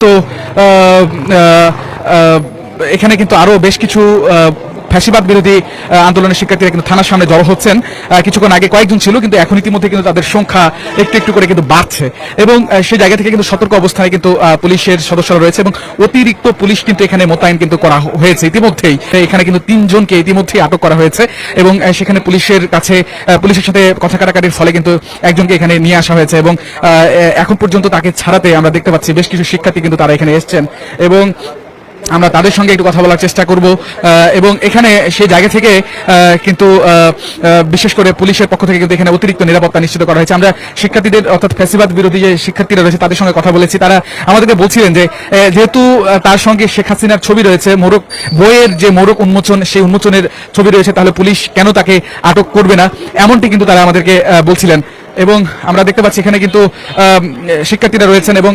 তো এখানে কিন্তু আরও বেশ কিছু ফ্যাসিবাদ বিরোধী আন্দোলনের শিক্ষার্থীরা কিন্তু থানার সামনে জড়ো হচ্ছেন। কিছুক্ষণ আগে কয়েকজন ছিল, কিন্তু এখন ইতিমধ্যে কিন্তু তাদের সংখ্যা একটু একটু করে কিন্তু বাড়ছে। এবং সেই জায়গা থেকে কিন্তু সতর্ক অবস্থায় কিন্তু পুলিশের সদস্যরা রয়েছে এবং অতিরিক্ত পুলিশ কিন্তু এখানে মোতায়েন কিন্তু করা হয়েছে ইতিমধ্যেই। এখানে কিন্তু তিনজনকে ইতিমধ্যেই আটক করা হয়েছে এবং সেখানে পুলিশের কাছে পুলিশের সাথে কথা কাটাকাটির ফলে কিন্তু একজনকে এখানে নিয়ে আসা হয়েছে এবং এখন পর্যন্ত তাকে ছাড়াতে আমরা দেখতে পাচ্ছি বেশ কিছু শিক্ষার্থী কিন্তু তারা এখানে এসেছেন। এবং আমরা তাদের সঙ্গে একটু কথা বলার চেষ্টা করব এবং এখানে সেই জায়গা থেকে কিন্তু বিশেষ করে পুলিশের পক্ষ থেকে কিন্তু এখানে অতিরিক্ত নিরাপত্তা নিশ্চিত করা হয়েছে। আমরা শিক্ষার্থীদের, অর্থাৎ ফ্যাসিবাদ বিরোধী যে শিক্ষার্থীরা রয়েছে, তাদের সঙ্গে কথা বলেছি। তারা আমাদেরকে বলছিলেন যে যেহেতু তার সঙ্গে শেখ হাসিনার ছবি রয়েছে মোরক বইয়ের যে মোরক উন্মোচন, সেই উন্মোচনের ছবি রয়েছে, তাহলে পুলিশ কেন তাকে আটক করবে না? এমনটি কিন্তু তারা আমাদেরকে বলছিলেন। এবং আমরা দেখতে পাচ্ছি এখানে কিন্তু শিক্ষার্থীরা রয়েছেন এবং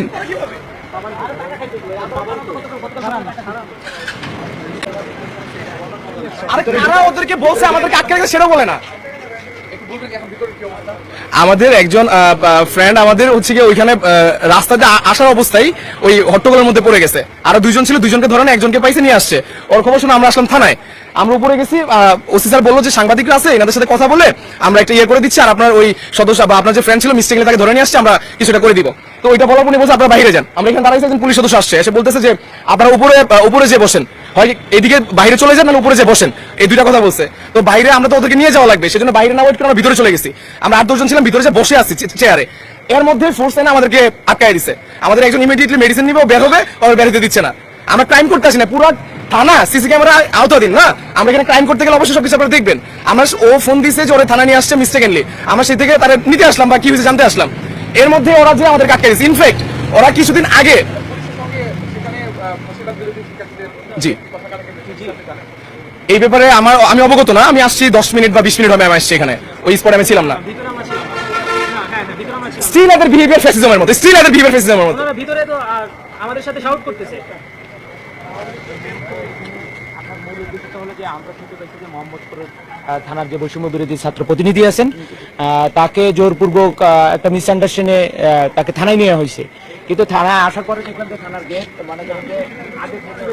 আমাদের একজন ফ্রেন্ড আমাদের হচ্ছে কি ওইখানে রাস্তাতে আসার অবস্থায় ওই হট্টগোলের মধ্যে পড়ে গেছে। আরও দুইজন ছিল, দুইজনকে ধরে না, একজনকে পাইছে, নিয়ে আসছে। ওর খবর শুনে আমরা আসলাম থানায়। আমরা উপরে গেছি ওসি স্যার বলল যে সাংবাদিকরা আছে, এনাদের সাথে কথা বলে আমরা একটা ইয়ে করে দিচ্ছি, আর আপনার ওই সদস্য বা আপনার যে ফ্রেন্ড ছিল মিস্টেকলি তাকে ধরে নিয়ে আসছে, আমরা কিছুটা করে দিব। তো ওইটা বলার পর বলছে, আপনারা বাইরে যান। আমরা এখানে দাঁড়াইছি, একজন পুলিশ সদস্য আসছে। এসে বলতেছে যে, আপনারা উপরে উপরে যে বসেন। হয় এদিকে বাইরে চলে যান না উপরে যে বসেন। এই দুইটা কথা বলছে। তো বাইরে আমরা তো ওদেরকে নিয়ে যাওয়া লাগবে, সেজন্য বাইরে না ওয়েট করে আমরা ভিতরে চলে গেছি। আমরা আট দশজন ছিলাম, ভিতরে যে বসে আছি চেয়ারে। এর মধ্যে ফোর্স এনে আমাদেরকে আটকাই দিছে। আমাদের একজন ইমিডিয়েটলি মেডিসিন নিবে বের হবে, ও বের হতে দিচ্ছে না। আমরা ক্রাইম করতে আসি না, পুরো থানা সিসি ক্যামেরা আওতাধীন, না? আমরা এখানে ক্রাইম করতে গেলে অবশ্যই সবকিছু আপনারা দেখবেন। আমরা ও ফোন দিছে যে ওরা থানা নিয়ে আসছে মিস্টেকেনলি আমরা সেই থেকে তারা নিতে আসলাম বা কি হয়েছে জানতে আসলাম। এর মধ্যে ওরা যে আমাদের আটকাই দিচ্ছে ইনফ্যাক্ট ওরা কিছুদিন আগে জি। এই ব্যাপারে আমার আমি অবগত না আমি আসছি দশ মিনিট বা বিশ মিনিট হবে আমি আসছি এখানে। ওই স্পটে আমি ছিলাম না। স্টিল এদের বিহেভিয়ার ফ্যাসিজমের মতো স্টিল এদের বিহেভিয়ার ফ্যাসিজমের মতো। ভিতরে তো আমাদের সাথে শাউট করতেছে। থানার যে বৈষম্য বিরোধী ছাত্র প্রতিনিধি আছেন আহ, তাকে জোরপূর্বক একটা মিসআন্ডারস্ট্যান্ডে তাকে থানায় নেওয়া হয়েছে। কিন্তু থানায় আসার পরে দেখলাম যে থানার গেট মানে যে আগে থেকে।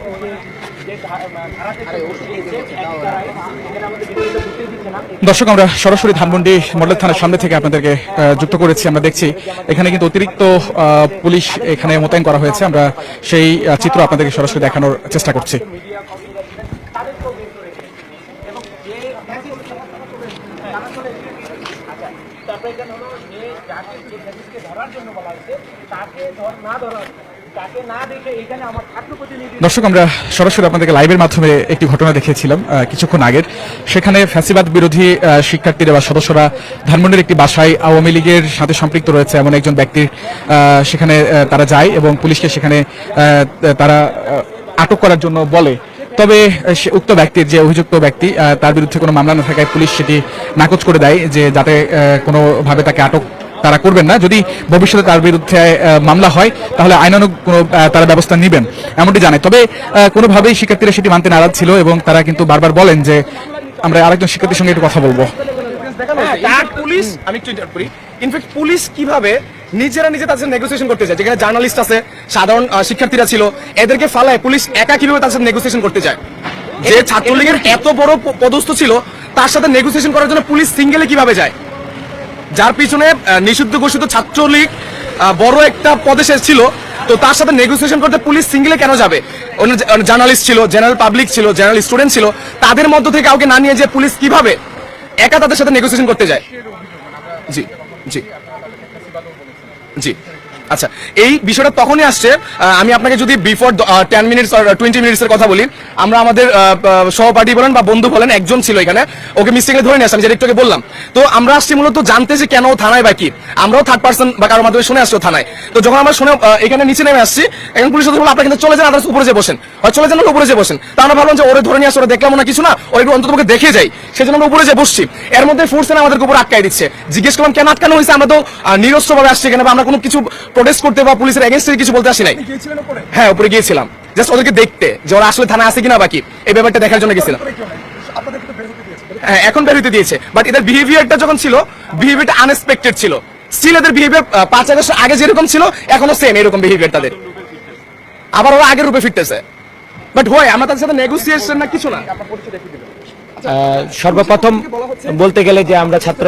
দর্শক আমরা সরাসরি ধানমন্ডি মডেল থানার সামনে থেকে আপনাদেরকে যুক্ত করেছি আমরা দেখছি এখানে কিন্তু অতিরিক্ত আহ, পুলিশ এখানে মোতায়েন করা হয়েছে। আমরা সেই চিত্র আপনাদেরকে সরাসরি দেখানোর চেষ্টা করছি তারপরে এখানে হলো যে যাকে যে ফ্যাসিস্টকে ধরার জন্য বলা হয়েছে দর্শক, আমরা সরাসরি আপনাদেরকে লাইভের মাধ্যমে একটি ঘটনা দেখিয়েছিলাম কিছুক্ষণ আগের। সেখানে ফ্যাসিবাদ বিরোধী শিক্ষার্থীরা বা সদস্যরা ধানমন্ডির একটি বাসায় আওয়ামী লীগের সাথে সম্পৃক্ত রয়েছে এমন একজন ব্যক্তির সেখানে তারা যায় এবং পুলিশকে সেখানে তারা আটক করার জন্য বলে। তবে উক্ত ব্যক্তির যে অভিযুক্ত ব্যক্তি তার বিরুদ্ধে কোনো মামলা না থাকায় পুলিশ সেটি নাকচ করে দেয় যে যাতে কোনোভাবে তাকে আটক তারা করবেন না। যদি ভবিষ্যতে তার বিরুদ্ধে মামলা হয়, তাহলে আইনানুগ কোনো তারা ব্যবস্থা নেবেন, এমনটি জানায়। তবে কোনোভাবেই শিক্ষার্থীরা সেটি মানতে নারাজ ছিল এবং তারা কিন্তু বারবার বলেন যে আমরা আরেকজন শিক্ষার্থীর সঙ্গে একটু কথা বলব। ইনফ্যাক্ট পুলিশ নিজেরা নিজে তাদের জার্নালিস্ট আছে, সাধারণ শিক্ষার্থীরা এদেরকে ফালায় পুলিশ একা কীভাবে নেগোসিয়েশন করতে ছাত্রলীগের এত বড় ছিল, তার সাথে নেগোসিয়েশন করার জন্য পুলিশ সিঙ্গেলে কীভাবে যায়? যার পিছনে নিষিদ্ধ ঘোষিত ছাত্রলীগ বড় একটা পদে ছিল। তো তার সাথে নেগোসিয়েশন করতে পুলিশ সিঙ্গেলে কেন যাবে? জার্নালিস্ট ছিল জেনারেল পাবলিক ছিল জেনারেল স্টুডেন্ট ছিল, তাদের মধ্য থেকে কাউকে না নিয়ে যে পুলিশ কীভাবে একা তাদের সাথে নেগোসিয়েশন করতে যায়? জি জি। জি। আচ্ছা এই বিষয়টা তখনই আসছে আমি আপনাকে যদি before ten minutes twenty minutes এর কথা বলি, আমরা আমাদের সহপাঠী বলেন বা বন্ধু বলেন, একজন ছিল এখানে, ওকে মিস্টেকে ধরে নিয়ে আসলাম যেটা একটু বললাম। তো আমরা আসছি মূলত জানতে যে কেন থানায় বা কি। আমরাও থার্ড পার্সন বা কারোর মাধ্যমে শুনে আসছি থানায়। তো যখন আমরা শুনে এখানে নিচে নেমে আসছি এখন পুলিশ সদস্য আপনারা কিন্তু চলে যান আদার্স উপরে যে বসেন। হয় চলে যান উপরে যে বসেন? তা আমরা ভাবলাম যে ওরে ধরে নিয়ে আসে, ওরা দেখলাম না কিছু না ওর একটু অন্তত দেখে যাই। সেজন্য আমরা উপরে যে বসছি। এর মধ্যে ফোর্স আমাদের উপর আটকাই দিচ্ছে। জিজ্ঞেস করলাম, কেন আটকানো হয়েছে? আমরা তো নিরস্ত্র ভাবে আসছি এখানে বা আমরা কোনো কিছু প্রোটেস্ট করতে বা পুলিশের এগেনস্টে কিছু বলতে আসি নাই। হ্যাঁ উপরে গিয়েছিলাম। জাস্ট ওদেরকে দেখতে যে ওরা আসলে থানা আছে কিনা বাকি এই ব্যাপারটা দেখার জন্য গেছিলাম। হ্যাঁ এখন বের হতে দিয়েছে। বাট এদের বিহেভিয়ারটা যখন ছিল বিহেভিয়ারটা আনএক্সপেক্টেড ছিল। স্টিল এদের বিহেভিয়ার পাঁচ আগস্ট আগে যেরকম ছিল এখনও সেম এরকম বিহেভিয়ার তাদের। আবার ওরা আগের রূপে ফিরতেছে। বাট হয় আমরা তাদের সাথে নেগোসিয়েশন না কিছু না। সর্বপ্রথম বলতে গেলে যে আমরা ছাত্র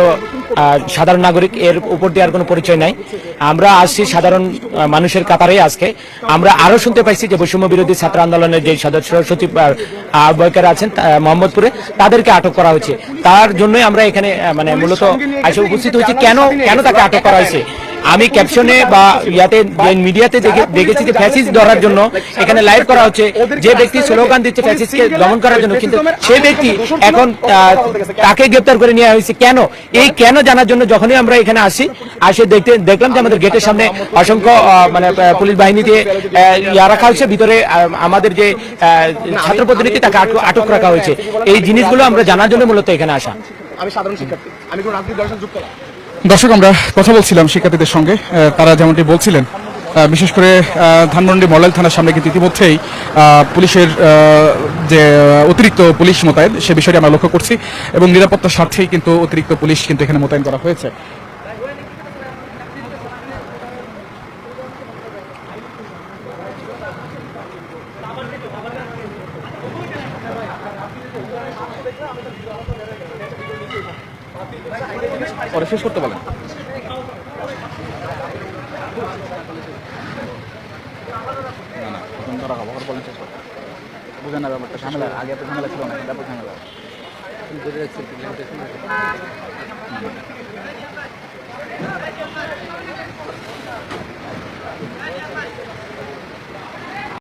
সাধারণ নাগরিক এর উপর দিয়ে আর কোনো পরিচয় নাই। আমরা আসছি সাধারণ মানুষের কাতারে আজকে। আমরা আরও শুনতে পাইছি যে বৈষম্য বিরোধী ছাত্র আন্দোলনের যে সদস্য সচিব আহ, আহ্বায়কেরা আছেন মোহাম্মদপুরে তাদেরকে আটক করা হয়েছে। তার জন্যই আমরা এখানে মানে মূলত এসে উপস্থিত হয়েছি। কেন কেন তাকে আটক করা হয়েছে? আমি ক্যাপশনে বা ইয়াতে মিডিয়াতে দেখেছি যে ফ্যাসিস ধরার জন্য এখানে লাইভ করা হচ্ছে। যে ব্যক্তি স্লোগান দিচ্ছে ফ্যাসিসকে দমন করার জন্য, কিন্তু সেই ব্যক্তি এখন তাকে গ্রেপ্তার করে নেওয়া হয়েছে কেন? এই কেন জানার জন্য যখনই আমরা এখানে আসি আসে দেখতে দেখলাম যে আমাদের গেটের সামনে অসংখ্য মানে পুলিশ বাহিনী দিয়ে ইয়া রাখা হয়েছে ভিতরে আমাদের যে ছাত্র প্রতিনিধি তাকে আটক- রাখা হয়েছে। এই জিনিসগুলো আমরা জানার জন্য মূলত এখানে আসা। আমি সাধারণ শিক্ষার্থী। আমি কোনো রাজনৈতিক দলের সাথে যুক্ত না। দর্শক, আমরা কথা বলছিলাম শিক্ষার্থীদের সঙ্গে তারা যেমনটি বলছিলেন বিশেষ করে ধানমন্ডি মডেল থানার সামনে কিন্তু ইতিমধ্যেই পুলিশের যে অতিরিক্ত পুলিশ মোতায়েন, সে বিষয়টি আমরা লক্ষ্য করছি এবং নিরাপত্তার স্বার্থেই কিন্তু অতিরিক্ত পুলিশ কিন্তু এখানে মোতায়েন করা হয়েছে। পরে শেষ করতে বলেন বুঝে না ব্যাপারটা, ঝামেলা, আগে এত ঝামেলা ছিল না ব্যাপার ঝামেলা।